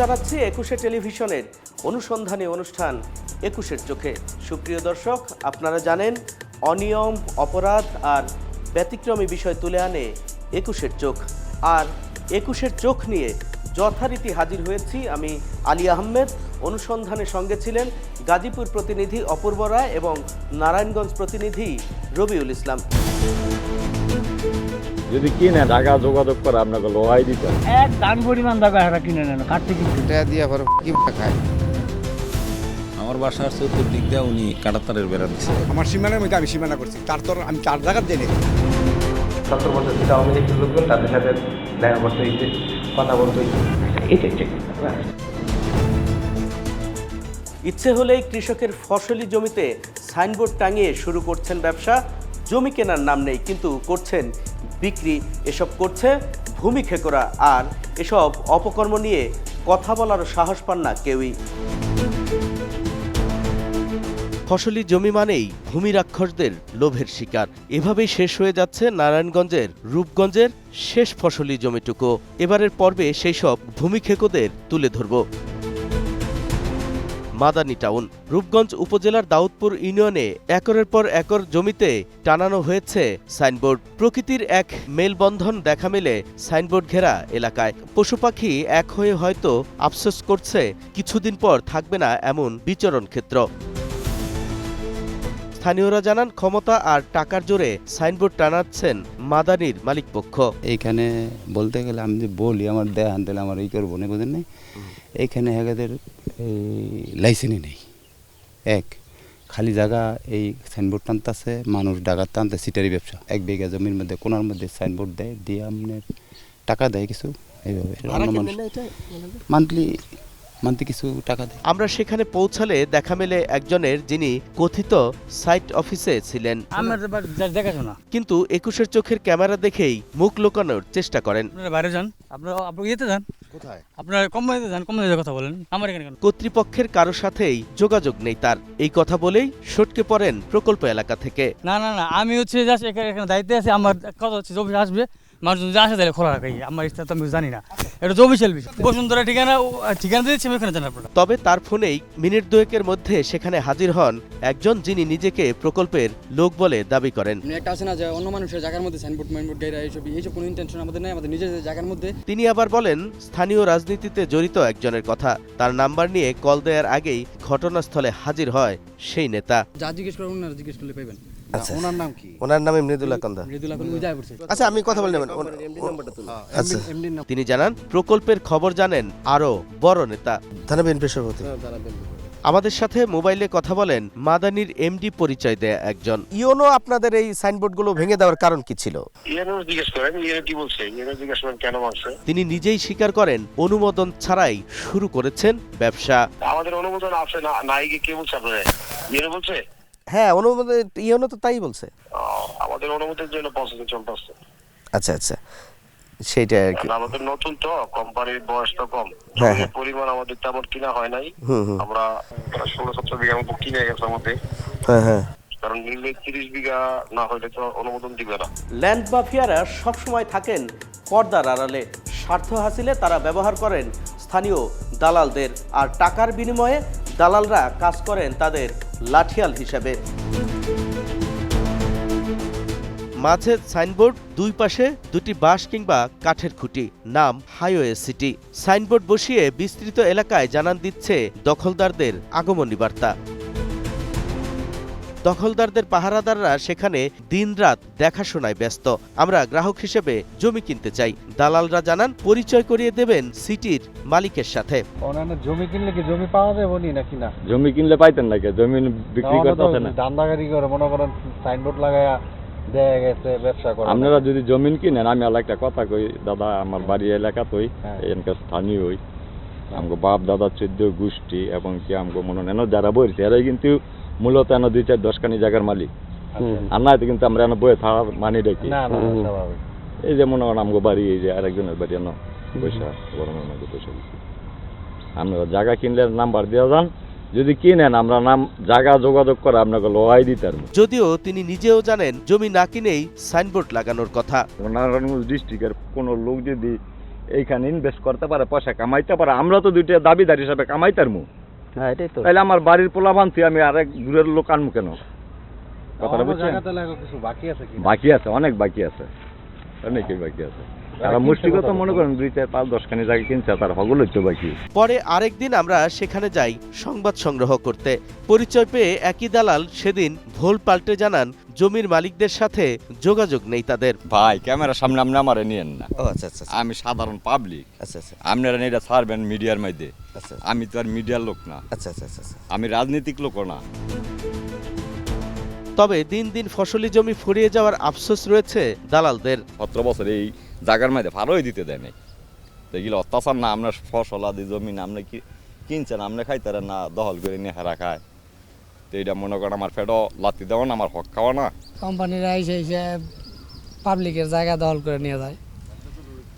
জানাচ্ছি একুশে টেলিভিশনের অনুসন্ধানী অনুষ্ঠান একুশের চোখে। সুপ্রিয় দর্শক, আপনারা জানেন, অনিয়ম, অপরাধ আর ব্যতিক্রমী বিষয় তুলে আনে একুশের চোখ। আর একুশের চোখ নিয়ে যথারীতি হাজির হয়েছি আমি আলী আহমেদ। অনুসন্ধানের সঙ্গে ছিলেন গাজীপুর প্রতিনিধি অপূর্ব রায় এবং নারায়ণগঞ্জ প্রতিনিধি রবিউল ইসলাম। যদি কিনে টাকা যোগাযোগ করে আপনাকে লোহাই দিতে এক দান পরিমাণ দাগা হারা কিনে নেন কাটতে কিন্তু। টাকা দিয়ে আবার কি খায়? আমার বাসার চতুর্দিক দিয়ে উনি কাটাতারের বেড়া দিচ্ছে আমার সীমানার মধ্যে আমি সীমানা করছি। তার তোর আমি চার জায়গা জেনে সত্তর বছর থেকে আওয়ামী লীগের লোকজন তাদের সাথে দেখা করতে হয়েছে কথা বলতে হয়েছে ইচ্ছে হলেই কৃষকের ফসলি জমিতে সাইনবোর্ড টাঙিয়ে শুরু করছেন ব্যবসা। জমি কেনার নাম নেই, কিন্তু করছেন বিক্রি, এসব করছে ভূমি খেকোরা। আর এসব অপকর্ম নিয়ে কথা বলার সাহস পান না কেউই। ফসলি জমি মানেই ভূমি রাক্ষসদের লোভের শিকার। এভাবেই শেষ হয়ে যাচ্ছে নারায়ণগঞ্জের রূপগঞ্জের শেষ ফসলি জমিটুকু। এবারের পর্বে সেই সব ভূমি খেকোদের তুলে ধরব। মাদানী টাউন। রূপগঞ্জ উপজেলার দাউদপুর ইউনিয়নে একরের পর একর জমিতে টানানো হয়েছে সাইনবোর্ড। প্রকৃতির এক মেলবন্ধন দেখা মেলে সাইনবোর্ড ঘেরা এলাকায়। পশু পাখি এক হয়ে হয়তো আফসোস করছে কিছুদিন পর থাকবে না এমন বিচরণ ক্ষেত্র। স্থানীয়রা জানান ক্ষমতা আর টাকার জোরে সাইনবোর্ড টানাচ্ছেন মাদানির মালিকপক্ষ। এইখানে বলতে গেলে আমি যে বলি আমার আনতে আমার এই করব না বুঝেন নাই? এইখানে এদের লাইসেন্সই নেই। এক খালি জায়গা এই সাইনবোর্ড টানতেছে মানুষ ডাকাত টানতে সিটারি ব্যবসা। এক বিঘা জমির মধ্যে কোনার মধ্যে সাইনবোর্ড দেয় দিয়ে আপনার টাকা দেয় কিছু এইভাবে। মান্থলি মান্থলি কিছু টাকা দেয়। আমরা সেখানে পৌঁছালে দেখা মেলে একজনের যিনি কথিত সাইট অফিসে ছিলেন। দেখাশোনা। কিন্তু একুশের চোখের ক্যামেরা দেখেই মুখ লুকানোর চেষ্টা করেন। আপনারা বাইরে যান। আপনারা আপনার ইয়েতে যান। কোথায়? আপনারা কোম্পানিতে যান কোম্পানিতে কথা বলেন। আমার এখানে কর্তৃপক্ষের কারও সাথেই যোগাযোগ নেই তার। এই কথা বলেই সটকে পড়েন প্রকল্প এলাকা থেকে। না না না আমি হচ্ছে জাস্ট এখানে দায়িত্বে আছি। আমার কথা হচ্ছে আসবে। মানুষজন যা আসে তাহলে খোলা রাখাই আমার ইচ্ছা তো আমি জানি না। এটা জমি সেলবি বসুন্ধরা ঠিকানা ঠিকানা দিয়েছি আমি ওখানে জান আপনারা। তবে তার ফোনেই মিনিট দুয়েকের মধ্যে সেখানে হাজির হন একজন যিনি নিজেকে প্রকল্পের লোক বলে দাবি করেন। একটা আছে না যে অন্য মানুষের জায়গার মধ্যে সাইনবোর্ড মাইনবোর্ড গাইরা এইসব এইসব কোনো ইন্টেনশন আমাদের নেই আমাদের নিজেদের জায়গার মধ্যে। তিনি আবার বলেন স্থানীয় রাজনীতিতে জড়িত একজনের কথা। তার নাম্বার নিয়ে কল দেওয়ার আগেই ঘটনাস্থলে হাজির হয় সেই নেতা। যা জিজ্ঞেস করবেন ওনারা জিজ্ঞেস করলে পাইবেন। ওনার নাম কি? ওনার নামে মৃদুলা কন্দা মৃদুল এখন উদয় করছে আচ্ছা আমি কথা বলে নেবেন আচ্ছা। তিনি জানান প্রকল্পের খবর জানেন আরও বড় নেতা। থানা বিএনপির সভাপতি। আমাদের সাথে মোবাইলে কথা বলেন মাদানির এমডি পরিচয় দেয়া একজন। ইওনো আপনাদের এই সাইনবোর্ডগুলো ভেঙে দেওয়ার কারণ কি ছিল? ইয়েনো জিজ্ঞেস করেন ইয়েনো কি বলছে? ইয়েনো জিজ্ঞেস করেন কেন মারছে? তিনি নিজেই স্বীকার করেন অনুমোদন ছাড়াই শুরু করেছেন ব্যবসা। আমাদের অনুমোদন আছে না নাই কে বলছে আপনারা বলছে? হ্যাঁ অনুমোদন ইওনো তো তাই বলছে। আমাদের অনুমোদনের জন্য প্রসেসিং চলতেছে আচ্ছা আচ্ছা। সেইটাই আর কি। আমাদের নতুন তো কোম্পানির বয়স তো কম। হ্যাঁ, জমির পরিমাণ আমাদের তেমন কিনা হয় নাই। আমরা প্রায় ষোলো সতেরো বিঘার মতো কিনে গেছে আমাদের। হ্যাঁ হ্যাঁ। কারণ নিলে তিরিশ বিঘা না হলে তো অনুমোদন দিবে না। ল্যান্ড মাফিয়ারা সবসময় থাকেন পর্দার আড়ালে। স্বার্থ হাসিলে তারা ব্যবহার করেন। স্থানীয় দালালদের আর টাকার বিনিময়ে দালালরা কাজ করেন তাদের। লাঠিয়াল হিসাবে। মাঝে সাইনবোর্ড দুই পাশে দুটি বাঁশ কিংবা কাঠের খুঁটি, নাম হাইওয়ে সিটি। সাইনবোর্ড বসিয়ে বিস্তৃত এলাকায় জানান দিচ্ছে দখলদারদের আগমনী বার্তা। দখলদারদের পাহারাদাররা সেখানে দিনরাত দেখাশোনায় ব্যস্ত। আমরা গ্রাহক হিসেবে জমি কিনতে চাই। দালালরা জানান পরিচয় করিয়ে দেবেন সিটির মালিকের সাথে। অন্যান্য জমি কিনলে কি জমি পাওয়া যাবে নি নাকি না? জমি কিনলে পাইতেন নাকি? জমি বিক্রি করতেছে না? দান্দাগাড়ি করে মনে করেন সাইনবোর্ড লাগায়া দেয়া গেছে ব্যবসা করে। আপনারা যদি জমিন কিনেন আমি আর একটা কথা কই দাদা আমার বাড়ি এলাকা তোই হ্যাঁ। এখানকার স্থানীয় হই আমগো বাপ দাদা চোদ্দ গোষ্ঠী এবং কি আমগো মনে নেন যারা বইছে এরাই কিন্তু মূলত এনে দুই চার দশখানি জায়গার মালিক। আর না কিন্তু আমরা এনে বয়ে থাকার মানি দেখি। না না স্বাভাবিক। এই যে মনে করেন আমগো বাড়ি এই যে আরেকজনের বাড়ি এনে পয়সা গরমের মধ্যে পয়সা দিচ্ছি আপনারা জায়গা কিনলে নাম্বার দেওয়া যান। যদি কিনেন আমরা নাম জায়গা যোগাযোগ করে আপনাকে লোহাই দিতে পারব। যদিও তিনি নিজেও জানেন জমি না কিনেই সাইনবোর্ড লাগানোর কথা। নারায়ণগঞ্জ ডিস্ট্রিক্টের কোনো লোক যদি এইখানে ইনভেস্ট করতে পারে পয়সা কামাইতে পারে আমরা তো দুইটা দাবিদার হিসাবে কামাইতার মু হ্যাঁ এটাই তো। তাহলে আমার বাড়ির পোলা বানছি আমি আরেক দূরের লোক আনব কেন? কথাটা বুঝছেন? জায়গাতে লাগা কিছু বাকি আছে কি? বাকি আছে অনেক বাকি আছে। অনেকই বাকি আছে। তারা মুষ্টি কথা মনে করেন দুই চার পাঁচ দশখানি জায়গা কিনছে তার হগলই তো বাকি। পরে আরেকদিন আমরা সেখানে যাই সংবাদ সংগ্রহ করতে। পরিচয় পেয়ে একই দালাল সেদিন ভোল পাল্টে জানান জমির মালিকদের সাথে যোগাযোগ নেই তাদের। ভাই ক্যামেরার সামনে আপনি আমারে নিয়েন না। ও আচ্ছা আচ্ছা আচ্ছা, আমি সাধারণ পাবলিক আচ্ছা আচ্ছা। আপনারা এটা ছাড়বেন মিডিয়ার মধ্যে। আচ্ছা আমি তো আর মিডিয়ার লোক না। আচ্ছা আচ্ছা আচ্ছা আচ্ছা। আমি রাজনীতিক লোকও না। তবে দিন দিন ফসলি জমি ফুরিয়ে যাওয়ার আফসোস রয়েছে দালালদের। সতেরো বছর এই জায়গার মধ্যে ভালোই দিতে দেয় নাই। তো এগুলো অত্যাচার না আপনার ফসল আদি জমি না আপনি কি কিনছেন আপনি খাইতারেন না দহল করে নিয়ে হারা খায়। তো মনে করেন আমার ফেডও লাতি দেওয়া না আমার হক খাওয়া না। কোম্পানিরা এসে এসে পাবলিকের জায়গা দখল করে নিয়ে যায়।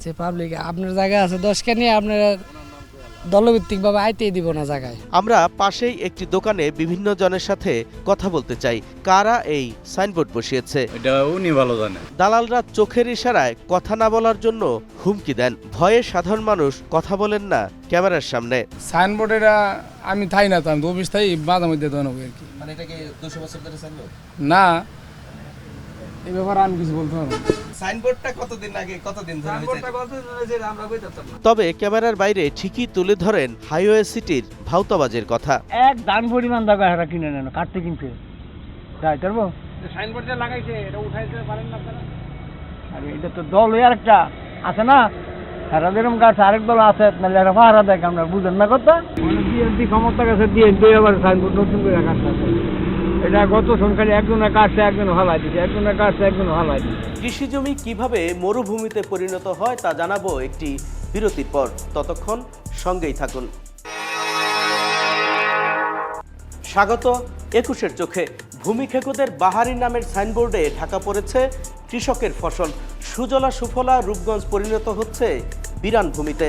যে পাবলিক আপনার জায়গা আছে দশকে নিয়ে আপনার দলভিত্তিকভাবে আইতেই দিব না জায়গায়। আমরা পাশেই একটি দোকানে বিভিন্ন জনের সাথে কথা বলতে চাই। কারা এই সাইনবোর্ড বসিয়েছে? এটা উনি ভালো জানে। দালালরা চোখের ইশারায় কথা না বলার জন্য হুমকি দেন। ভয়ে সাধারণ মানুষ কথা বলেন না ক্যামেরার সামনে। সাইনবোর্ডেরা আমি থাই না তো আমি অফিস থাই মাঝে মধ্যে দোকান কি। মানে এটা কি দুশো বছর ধরে সাইনবোর্ড? না এই ব্যাপারে আমি কিছু বলতে পারব। সাইনবোর্ডটা কতদিন আগে কতদিন ধরে তবে ক্যামেরার বাইরে ঠিকই তুলে ধরেন হাইওয়ে সিটির ভাউতাবাজের কথা। এক দান পরিমাণ জায়গা হেরা কিনে নেন কাটতে কিনতে। তাই পারব সাইনবোর্ড যে লাগাইছে এটা উঠাইতে পারেন না আপনারা? আরে এটা তো দল ওই আরেকটা। আছে না? হেরা যেরকম গাছ আরেক দল আছে নাহলে একটা পাহারা দেখ আমরা বুঝেন না কথা। মানে বিএনপি ক্ষমতা গেছে বিএনপি আবার সাইনবোর্ড নতুন করে কাটছে এটা গত সংখ্যায় একজনে কাটছে একজনে হালাই দিচ্ছে একজনে কাটছে একজনে হালাই দিচ্ছে কৃষি জমি কীভাবে মরুভূমিতে পরিণত হয় তা জানাব একটি বিরতির পর। ততক্ষণ সঙ্গেই থাকুন। স্বাগত একুশের চোখে। ভূমি খেকোদের বাহারি নামের সাইনবোর্ডে ঢাকা পড়েছে, কৃষকের ফসল। সুজলা সুফলা রূপগঞ্জ পরিণত হচ্ছে বিরান ভূমিতে।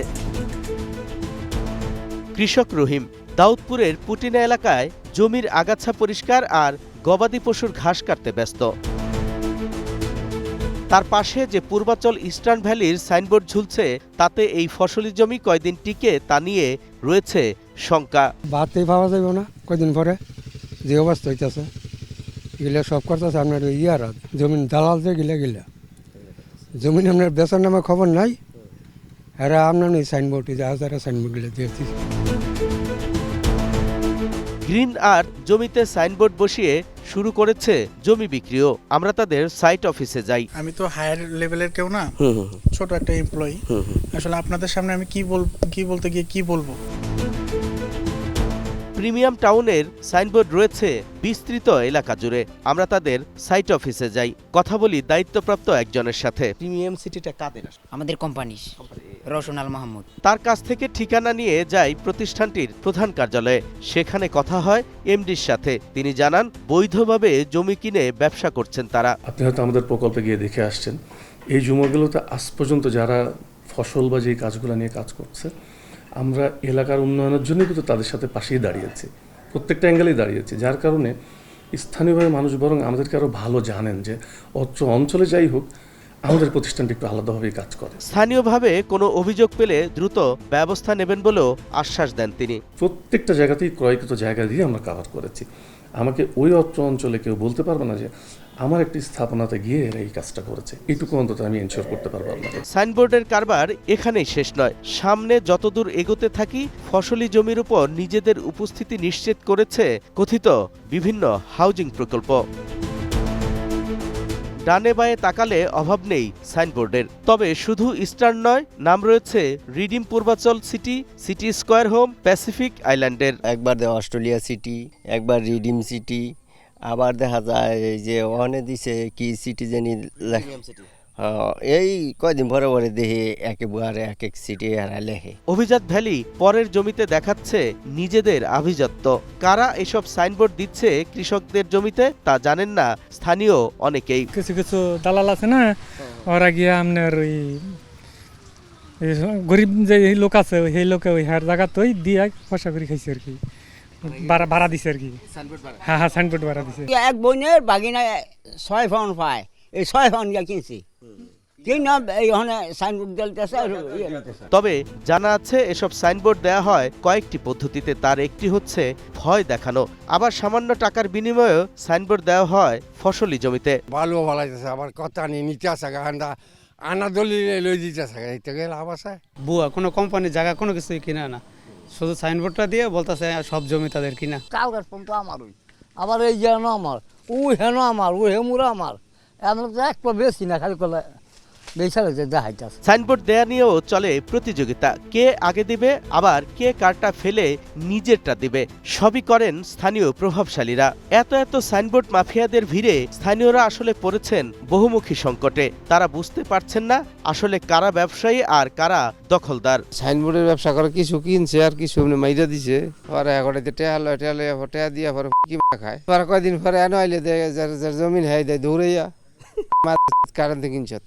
কৃষক রহিম, দাউদপুরের পুটিনা এলাকায় জমির আগাছা পরিষ্কার আর গবাদি পশুর ঘাস কাটতে ব্যস্ত। তার পাশে যে পূর্বাচল ইস্টার্ন ভ্যালির সাইনবোর্ড ঝুলছে, তাতে এই ফসলি জমি কয়দিন টিকে তা নিয়ে রয়েছে শঙ্কা। ভাতই পাওয়া যাবে না, কয়দিন পরে যে অবস্থা হইতেছে। এগুলো সব করতেছে আপনার ইয়ার জমিন দালাল যে গিলা গিলা। জমিন আপনার বেচার নামে খবর নাই। এরা আপনার ওই সাইনবোর্ড, যে হাজারা সাইনবোর্ডগুলো দিয়েছি গ্রিন আর জমিতে সাইনবোর্ড বসিয়ে শুরু করেছে জমি বিক্রিও। আমরা তাদের সাইট অফিসে যাই। আমি তো হায়ার লেভেলের কেউ না ছোট একটা এমপ্লয়ি আসলে আপনাদের সামনে আমি কি বল কি বলতে গিয়ে কি বলব? প্রিমিয়াম টাউনের সাইনবোর্ড রয়েছে বিস্তৃত এলাকা জুড়ে। আমরা তাদের সাইট অফিসে যাই। কথা বলি দায়িত্বপ্রাপ্ত একজনের সাথে। প্রিমিয়াম সিটিটা কাদের? আমাদের কোম্পানি রোশন আল মাহমুদ। তার কাছ থেকে ঠিকানা নিয়ে যাই প্রতিষ্ঠানটির প্রধান কার্যালয়ে। সেখানে কথা হয় এমডির সাথে। তিনি জানান বৈধভাবে জমি কিনে ব্যবসা করছেন তারা। আপনি হয়তো আমাদের প্রকল্পে গিয়ে দেখে আসছেন। এই জমিগুলোতে আজ পর্যন্ত যারা ফসল বা যে কাজগুলো নিয়ে কাজ করছে আমরা এলাকার উন্নয়নের জন্য কিন্তু তাদের সাথে পাশেই দাঁড়িয়েছি। প্রত্যেকটা অ্যাঙ্গেলেই দাঁড়িয়েছি যার কারণে স্থানীয়ভাবে মানুষ বরং আমাদেরকে আরও ভালো জানেন যে অত্র অঞ্চলে যাই হোক আমাদের প্রতিষ্ঠানটি একটু আলাদাভাবেই কাজ করে। স্থানীয়ভাবে কোনো অভিযোগ পেলে দ্রুত ব্যবস্থা নেবেন বলেও আশ্বাস দেন তিনি। প্রত্যেকটা জায়গাতেই ক্রয়কৃত জায়গা দিয়ে আমরা কাভার করেছি। আমাকে ওই অত্র অঞ্চলে কেউ বলতে পারবে না যে আমার একটি স্থাপনাতে গিয়ে এরা এই কাজটা করেছে। এইটুকু অন্তত আমি এনশিওর করতে পারব আপনাকে সাইনবোর্ডের কারবার এখানেই শেষ নয়। সামনে যতদূর এগোতে থাকি ফসলি জমির উপর নিজেদের উপস্থিতি নিশ্চিত করেছে কথিত বিভিন্ন হাউজিং প্রকল্প। ডানে বায়ে তাকালে অভাব নেই সাইনবোর্ডের। তবে শুধু ইস্টার্ন নয় নাম রয়েছে redeem Purbachal city city square home Pacific আইল্যান্ডের। একবার অস্ট্রেলিয়া সিটি একবার রিডিম সিটি আবার দেখা যায় এই যে ওখানে দিছে কি সিটি জানি লেখে হ্যাঁ, এই কয়দিন পরে পরে দেখি একেবারে এক এক সিটি হারা লেখে। অভিজাত ভ্যালি পরের জমিতে দেখাচ্ছে নিজেদের আভিজাত্য। কারা এসব সাইনবোর্ড দিচ্ছে কৃষকদের জমিতে তা জানেন না স্থানীয় অনেকেই। কিছু কিছু দালাল আছে না ওরা গিয়ে আপনার ওই এই গরিব যে এই লোক আছে ওই সেই লোকে ওই হার জায়গা তো দিয়ে পয়সা করে খাইছে আর কি। ভাড়া ভাড়া দিছে আর কি। হ্যাঁ হ্যাঁ সাইনবোর্ড ভাড়া দিছে। এক বোনের বাগিনা ছয় ফাউন্ড পায়। এই ছয় গিয়া কিনছি। ইয়ে তবে জানা আছে এসব সাইনবোর্ড দেয়া হয় কয়েকটি পদ্ধতিতে তার একটি হচ্ছে ভয় দেখানো। আবার সামান্য টাকার বিনিময়েও সাইনবোর্ড দেওয়া হয় ফসলি জমিতে। ভালো ভালাইতেছে আবার কথা নিয়ে নিতে আসে গান্ডা আনা দলিলে লই দিতেছে এতে গেলে লাভ আছে বুয়া কোনো কোম্পানির জায়গা কোনো কিছুই কিনে না। শুধু সাইনবোর্ডটা দিয়ে বলতেছে, সব জমি তাদের কিনা? ফোন তো আমার ওই আবার এই যেন আমার ও হেন আমার ও হেমুরা আমার। এমন এক বেশি না, খালি দেখাইতেছে সাইনবোর্ড দেয়া নিয়েও চলে প্রতিযোগিতা। কে আগে দিবে আবার কে কারটা ফেলে নিজেরটা দিবে। সবই করেন স্থানীয় প্রভাবশালীরা। এত এত সাইনবোর্ড মাফিয়াদের ভিড়ে স্থানীয়রা আসলে পড়েছেন বহুমুখী সংকটে। তারা বুঝতে পারছেন না আসলে কারা ব্যবসায়ী আর কারা দখলদার। সাইনবোর্ডের ব্যবসা করে কিছু কিনছে আর কিছু এমনি মাইরা দিছে। পরে এখন দিয়া পরে কি খায়। পরে কয়দিন পরে এনে আইলে দেয় যার যার জমিন হ্যাঁ দেয় দৌড়াইয়া কারেন্ট কিনছে।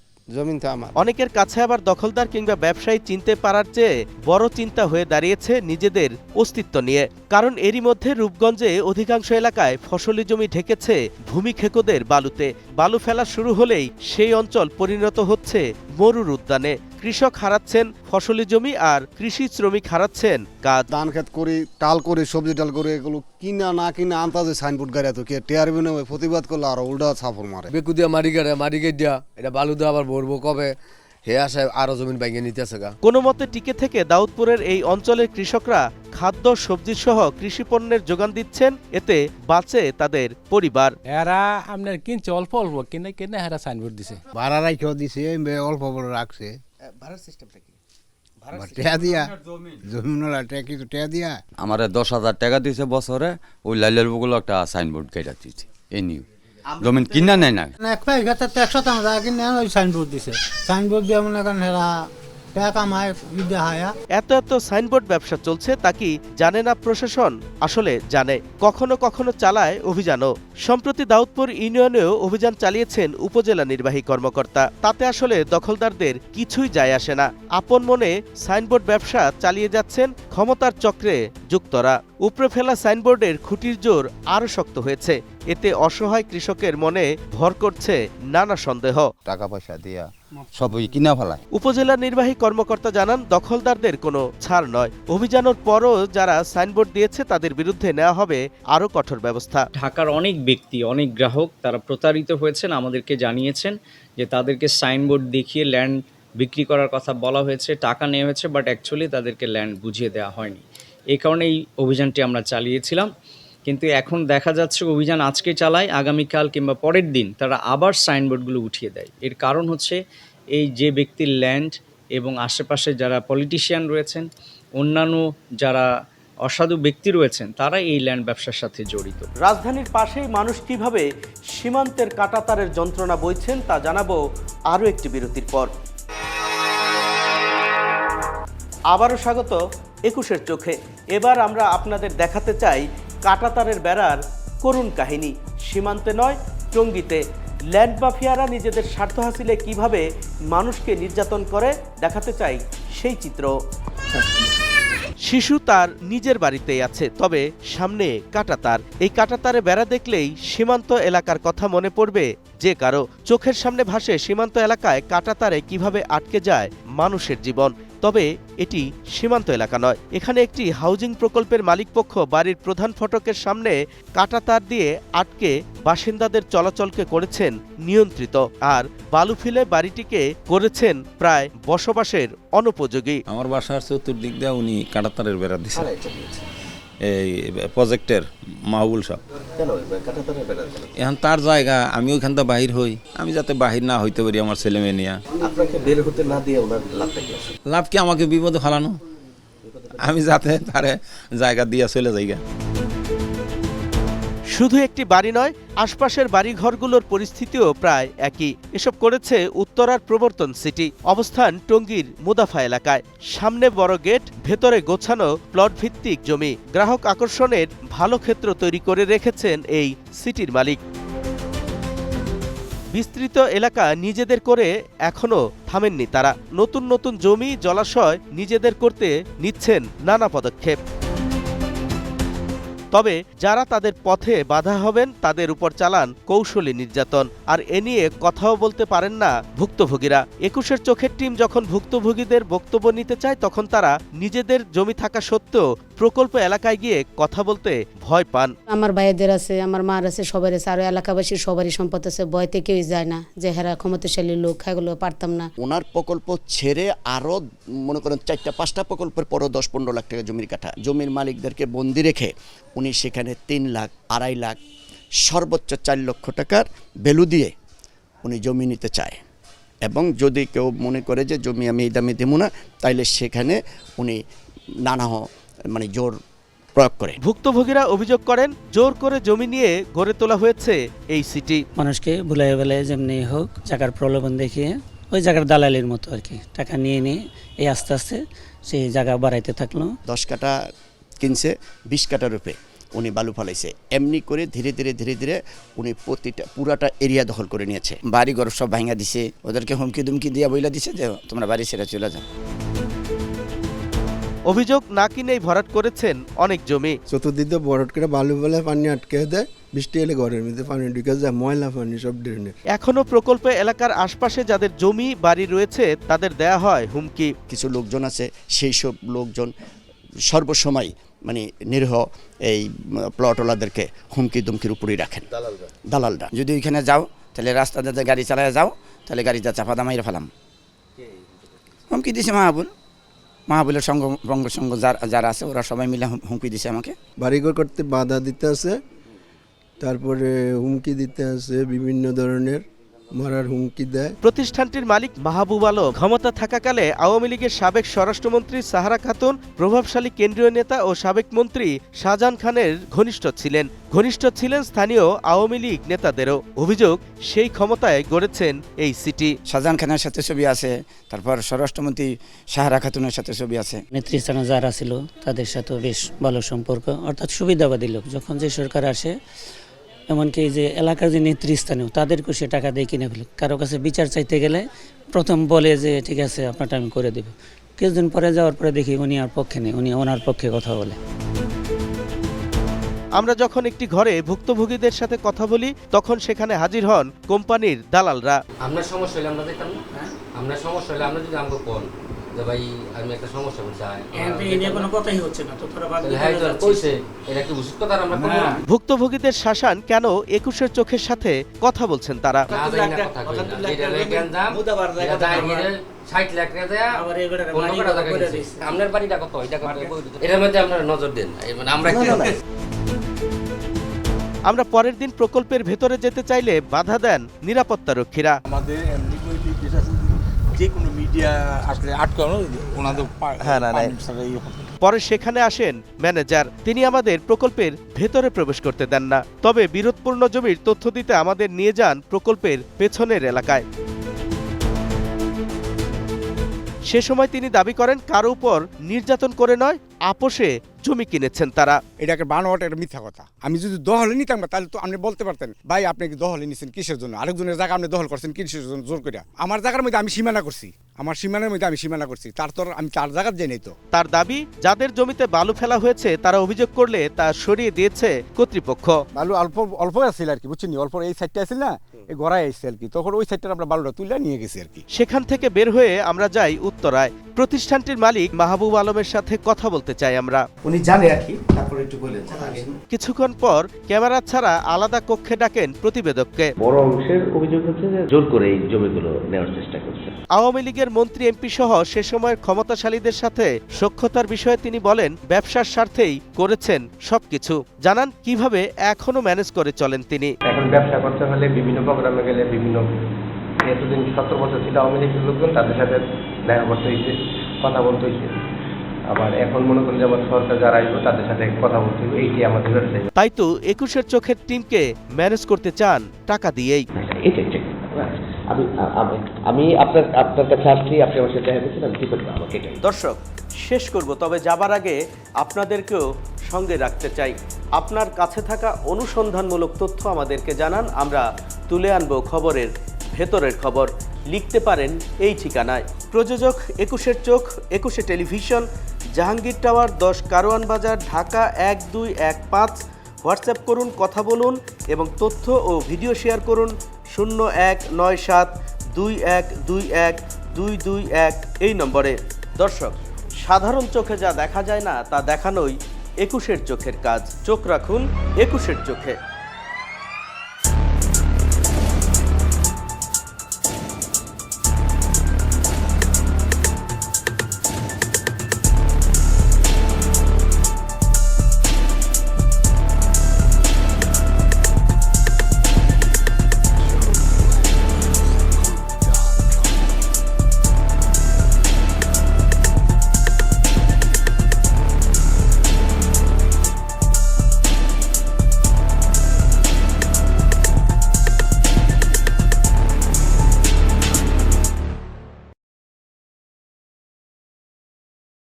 আমার। অনেকের কাছে আবার দখলদার কিংবা ব্যবসায়ী চিনতে পারার চেয়ে বড় চিন্তা হয়ে দাঁড়িয়েছে নিজেদের অস্তিত্ব নিয়ে। কারণ এরই মধ্যে রূপগঞ্জে অধিকাংশ এলাকায় ফসলি জমি ঢেকেছে ভূমি খেকোদের বালুতে। বালু ফেলা শুরু হলেই সেই অঞ্চল পরিণত হচ্ছে মরুর উদ্যানে। কৃষক হারাচ্ছেন ফসলি জমি আর কৃষি শ্রমিক হারাচ্ছেন কাজ ধান খেত করি টাল করি সবজি ডাল করে এগুলো কিনা না কিনা আনতাজে সাইনবোর্ড গাড়ি তো কে টেয়ার বিনে প্রতিবাদ করলে আর উল্টা ছাপড় মারে। বেকু দিয়া মারি গাড়ে মারি গাড়ি দিয়া এটা বালু দিয়ে আবার ভরবো কবে? হে আসে আরও জমিন বাইকে নিতেছে গা। কোনো মতে টিকে থেকে দাউদপুরের এই অঞ্চলের কৃষকরা খাদ্য সবজি সহ কৃষি পণ্যের যোগান দিচ্ছেন এতে বাঁচে তাদের পরিবার। এরা আপনার কিনছে অল্প অল্প কিনে কিনে এরা সাইনবোর্ড দিছে। ভাড়া রাখিও দিছে অল্প বড় রাখছে। ভাড়ার সিস্টেমটা কি? টেয়া দিয়া। জমিন। টেয়া কিছু টেয়া দিয়া? আমার দশ হাজার টাকা দিয়েছে বছরে ওই লাইলের বগুলো একটা সাইনবোর্ড কেটে দিয়েছে এ নিউ। জমিন কিনা নেয় না। এক পাই গেছে তো একশো টাকা কিনে ওই সাইনবোর্ড দিছে। সাইনবোর্ড দিয়ে মনে করেন হেরা এত এত সাইনবোর্ড ব্যবসা চলছে তা কি জানে না প্রশাসন? আসলে জানে। কখনো কখনো চালায় অভিযানও। সম্প্রতি দাউদপুর ইউনিয়নেও অভিযান চালিয়েছেন উপজেলা নির্বাহী কর্মকর্তা। তাতে আসলে দখলদারদের কিছুই যায় আসে না। আপন মনে সাইনবোর্ড ব্যবসা চালিয়ে যাচ্ছেন ক্ষমতার চক্রে যুক্তরা। উপরে ফেলা সাইনবোর্ডের খুঁটির জোর আরও শক্ত হয়েছে। এতে অসহায় কৃষকের মনে ভর করছে নানা সন্দেহ। টাকা পয়সা দিয়া সবই কিনা ফেলায়। উপজেলা নির্বাহী কর্মকর্তা জানান দখলদারদের কোনো ছাড় নয়। অভিযানের পরও যারা সাইনবোর্ড দিয়েছে তাদের বিরুদ্ধে নেওয়া হবে আরও কঠোর ব্যবস্থা। ঢাকার অনেক ব্যক্তি অনেক গ্রাহক তারা প্রতারিত হয়েছেন আমাদেরকে জানিয়েছেন যে তাদেরকে সাইনবোর্ড দেখিয়ে ল্যান্ড বিক্রি করার কথা বলা হয়েছে টাকা নেওয়া হয়েছে বাট অ্যাকচুয়ালি তাদেরকে ল্যান্ড বুঝিয়ে দেওয়া হয়নি। এই কারণে এই অভিযানটি আমরা চালিয়েছিলাম। কিন্তু এখন দেখা যাচ্ছে অভিযান আজকে চালায়, আগামীকাল কিংবা পরের দিন তারা আবার সাইনবোর্ডগুলো উঠিয়ে দেয়। এর কারণ হচ্ছে এই যে ব্যক্তির ল্যান্ড এবং আশেপাশে যারা পলিটিশিয়ান রয়েছেন, অন্যান্য যারা অসাধু ব্যক্তি রয়েছেন, তারা এই ল্যান্ড ব্যবসার সাথে জড়িত। রাজধানীর পাশেই মানুষ কীভাবে সীমান্তের কাটাতারের যন্ত্রণা বইছেন তা জানাব আরও একটি বিরতির পর। আবারও স্বাগত একুশের চোখে। এবার আমরা আপনাদের দেখাতে চাই কাটাতারের বেড়ার করুণ কাহিনী। সীমান্তে নয়, টঙ্গিতে। ল্যান্ড মাফিয়ারা নিজেদের স্বার্থ হাসিলে কীভাবে মানুষকে নির্যাতন করে, দেখাতে চাই সেই চিত্র। শিশু তার নিজের বাড়িতেই আছে, তবে সামনে কাটাতার। এই কাটাতারে বেড়া দেখলেই সীমান্ত এলাকার কথা মনে পড়বে যে কারও। চোখের সামনে ভাসে সীমান্ত এলাকায় কাটাতারে কীভাবে আটকে যায় মানুষের জীবন। তবে এটি সীমান্ত এলাকা নয়। এখানে একটি হাউজিং প্রকল্পের মালিকপক্ষ বাড়ির প্রধান ফটকের সামনে কাটা তার দিয়ে আটকে বাসিন্দাদের চলাচলকে করেছেন নিয়ন্ত্রিত আর বালু ফিলে বাড়িটিকে করেছেন প্রায় বসবাসের অনুপযোগী। আমার বাসার চতুর্দিক দিয়ে উনি কাটাতারের বেড়া দিছে এই প্রজেক্টের মাহবুল সব এখন তার জায়গা আমি ওইখান থেকে বাহির হই। আমি যাতে বাহির না হইতে পারি আমার ছেলে মেয়ে নিয়ে? লাভ কি আমাকে বিপদে ফেলানো? আমি যাতে তারে জায়গা দিয়া চলে যাইগা। শুধু একটি বাড়ি নয়, আশপাশের বাড়িঘরগুলোর পরিস্থিতিও প্রায় একই। এসব করেছে উত্তরার প্রবর্তন সিটি। অবস্থান টঙ্গীর মুদাফা এলাকায়। সামনে বড় গেট, ভেতরে গোছানো প্লট ভিত্তিক জমি। গ্রাহক আকর্ষণের ভালো ক্ষেত্র তৈরি করে রেখেছেন এই সিটির মালিক। বিস্তৃত এলাকা নিজেদের করে এখনও থামেননি তারা। নতুন নতুন জমি, জলাশয় নিজেদের করতে নিচ্ছেন নানা পদক্ষেপ। তবে যারা তাদের পথে বাধা হবেন তাদের উপর চালান কৌশলী নির্যাতন। আর এ নিয়ে কথাও বলতে পারেন না ভুক্তভোগীরা। একুশের চোখের টিম যখন ভুক্তভোগীদের বক্তব্য নিতে চায় তখন তারা নিজেদের জমি থাকা সত্ত্বেও প্রকল্প এলাকায় গিয়ে কথা বলতে ভয় পান। আমার ভাইদের আছে আমার মার আছে সবার আছে আরও এলাকাবাসীর সবারই সম্পদ আছে ভয়তে কেউই যায় না যে হেরা ক্ষমতাশালী লোক এগুলো পারতাম না। ওনার প্রকল্প ছেড়ে আরও মনে করেন চারটা পাঁচটা প্রকল্পের পরও দশ পনেরো লাখ টাকা জমির কাঠা জমির মালিকদেরকে বন্দি রেখে উনি সেখানে তিন লাখ আড়াই লাখ সর্বোচ্চ চার লক্ষ টাকার ভ্যালু দিয়ে উনি জমি নিতে চায়। এবং যদি কেউ মনে করে যে জমি আমি এই দামে দেবো না তাইলে সেখানে উনি নানা মানে জোর প্রয়োগ করে। ভুক্তভোগীরা অভিযোগ করেন জোর করে জমি নিয়ে গড়ে তোলা হয়েছে এই সিটি মানুষকে ভুলাই বেলায় যেমনি হোক জায়গার প্রলোভন দেখিয়ে ওই জায়গার দালালির মতো আর কি টাকা নিয়ে নিয়ে এই আস্তে আস্তে সেই জায়গা বাড়াইতে থাকল। দশ কাটা কিনছে বিশ কাটা রূপে। উনি বালু ফলাইছে। এমনি করে ধীরে ধীরে ধীরে ধীরে উনি প্রতিটা পুরাটা এরিয়া দখল করে নিয়েছে। বাড়ি ঘর সব ভাঙা দিছে। ওদেরকে হুমকি দুমকি দিয়ে বইলা দিছে যে তোমরা বাড়ি ছেড়ে চলে যাও। অভিযোগ না কিনেই ভরাট করেছেন অনেক জমি। চতুর্দিকে ভরাট করে বালু বেলায় পানি আটকে দেয়। বৃষ্টি এলে ঘরের মধ্যে পানি ঢুকে যায় ময়লা পানি সব ড্রেনে এখনও প্রকল্প এলাকার আশপাশে যাদের জমি বাড়ি রয়েছে তাদের দেয়া হয় হুমকি। কিছু লোকজন আছে সেই সব লোকজন সর্বসময় মানে নিরীহ এই প্লটওয়ালাদেরকে হুমকি দুমকির উপরেই রাখেন। দালালরা। যদি ওইখানে যাও তাহলে রাস্তাতে গাড়ি চালায় যাও তাহলে গাড়িটা চাপা দামাইরে ফেলাম। হুমকি দিছে মাহাবুল। মাহাবুলের সঙ্গ বঙ্গ সঙ্গ যারা যারা আছে ওরা সবাই মিলে হুম- হুমকি দিছে আমাকে। বাড়িঘর করতে বাধা দিতে আছে তারপরে হুমকি দিতে আছে বিভিন্ন ধরনের। মারার হুমকি দেয়। প্রতিষ্ঠানটির মালিক মাহবুব আলম ক্ষমতা থাকাকালে আওয়ামী লীগের সাবেক স্বরাষ্ট্রমন্ত্রী সাহারা খাতুন প্রভাবশালী কেন্দ্রীয় নেতা ও সাবেক মন্ত্রী শাহজাহান খানের ঘনিষ্ঠ ছিলেন। ঘনিষ্ঠ ছিলেন স্থানীয় আওয়ামী লীগ নেতাদেরও। অভিযোগ সেই ক্ষমতায় গড়েছেন এই সিটি। শাহজাহান খানের সাথে ছবি আছে তারপর স্বরাষ্ট্রমন্ত্রী সাহারা খাতুনের সাথে ছবি আছে। নেত্রী নেতৃস্থানে যারা ছিল তাদের সাথেও বেশ ভালো সম্পর্ক অর্থাৎ সুবিধাবাদী লোক। যখন যে সরকার আসে এমনকি যে এলাকার যে নেতৃস্থানীয় তাদেরকেও সে টাকা দিয়ে কিনে ফেলে কারও কাছে বিচার চাইতে গেলে প্রথম বলে যে ঠিক আছে আপনারটা আমি করে দেবো। কিছুদিন পরে যাওয়ার পরে দেখি উনি আর পক্ষে নেই উনি ওনার পক্ষে কথা বলে। আমরা যখন একটি ঘরে ভুক্তভোগীদের সাথে কথা বলি তখন সেখানে হাজির হন কোম্পানির দালালরা। আপনার সমস্যা হলে আমরা দেখতাম না আপনার সমস্যা হলে আমরা যদি আমাকে কোন যে ভাই আমি একটা সমস্যা হ্যাঁ করব ভুক্তভোগীদের শাসান কেন একুশের চোখের সাথে কথা বলছেন তারা না যাই না কথা কই না এটা লেখেন দাম এটা দাঁড়িয়ে গিয়ে 60 লাখ টাকা দেয়া আবার এবারে পনেরো বাড়ি টাকা ঘর করে দিছে। দিছে। আপনার বাড়িটা কত এটার মধ্যে আপনারা নজর দেন মানে আমরা আমরা পরের দিন প্রকল্পের ভেতরে যেতে চাইলে বাধা দেন নিরাপত্তা রক্ষীরা আমাদের যে কোনো মিডিয়া আসলে আটকানো ওনাদের হ্যাঁ, না। পরে সেখানে আসেন ম্যানেজার। তিনি আমাদের প্রকল্পের ভেতরে প্রবেশ করতে দেন না। তবে বিরোধপূর্ণ জমির তথ্য দিতে আমাদের নিয়ে যান প্রকল্পের পেছনের এলাকায়। সে সময় তিনি দাবি করেন কারও উপর নির্যাতন করে নয় আপোষে জমি কিনেছেন তারা। এটাকে বানোয়াট একটা মিথ্যা কথা। আমি যদি দহলে নিতাম না তাহলে তো আপনি বলতে পারতেন ভাই আপনি কি দহলে নিছেন কিসের জন্য? আরেকজনের জায়গা আপনি দহল করছেন কিসের জন্য? জোর করে আমার জায়গার মধ্যে আমি সীমানা করছি। আমার সীমানার মধ্যে আমি সীমানা করছি। তার তো আমি তার জায়গা যাই নাই তো। তার দাবি যাদের জমিতে বালু ফেলা হয়েছে তারা অভিযোগ করলে তা সরিয়ে দিয়েছে কর্তৃপক্ষ। বালু অল্প অল্প আসছিল আর কি বুঝছেন অল্প এই সাইডটা আসছিল না এই গড়াই আসছে আর কি। তখন ওই সাইডটা আমরা বালুটা তুলে নিয়ে গেছি আর কি। সেখান থেকে বের হয়ে আমরা যাই উত্তরায়। প্রতিষ্ঠানটির মালিক মাহবুব আলমের সাথে কথা বলতে চাই আমরা। উনি জানে আর কি তারপরে একটু বললেন কিছুক্ষণ পর ক্যামেরা ছাড়া আলাদা কক্ষে ডাকেন প্রতিবেদককে। বড় অংশের অভিযোগ হচ্ছে যে জোর করে এই জমিগুলো নেওয়ার চেষ্টা করছে। আওয়ামী লীগের মন্ত্রী এমপি সহ সে সময়ের ক্ষমতাশালীদের সাথে সক্ষতার বিষয়ে তিনি বলেন ব্যবসার স্বার্থেই করেছেন সবকিছু। জানান কীভাবে এখনও ম্যানেজ করে চলেন তিনি। এখন ব্যবসা করতে হলে বিভিন্ন প্রোগ্রামে গেলে বিভিন্ন এতদিন সত্তর বছর ছিল আওয়ামী লীগের লোকজন তাদের সাথে দেখা করতে হয়েছে কথা বলতে হয়েছে আবার এখন মনে করেন যেমন সরকার যারা আসবে তাদের সাথে কথা বলতে হবে এইটি আমাদের ব্যবসায়ী। তাই তো একুশের চোখের টিমকে ম্যানেজ করতে চান টাকা দিয়েই। আমি আমি আমি আপনার আপনার কাছে আসছি আপনি আমার সাথে দেখা করছেন আমি কি করব? আমাকে দর্শক শেষ করব তবে যাবার আগে আপনাদেরকেও সঙ্গে রাখতে চাই। আপনার কাছে থাকা অনুসন্ধানমূলক তথ্য আমাদেরকে জানান। আমরা তুলে আনব খবরের ভেতরের খবর। লিখতে পারেন এই ঠিকানায়। প্রযোজক, একুশের চোখ, একুশে টেলিভিশন, জাহাঙ্গীর টাওয়ার দশ, কারওয়ান বাজার, ঢাকা এক দুই এক পাঁচ। হোয়াটসঅ্যাপ করুন, কথা বলুন এবং তথ্য ও ভিডিও শেয়ার করুন শূন্য এক নয় সাত দুই এক দুই এক দুই দুই এক এই নম্বরে। দর্শক, সাধারণ চোখে যা দেখা যায় না, তা দেখানোই একুশের চোখের কাজ। চোখ রাখুন একুশের চোখে।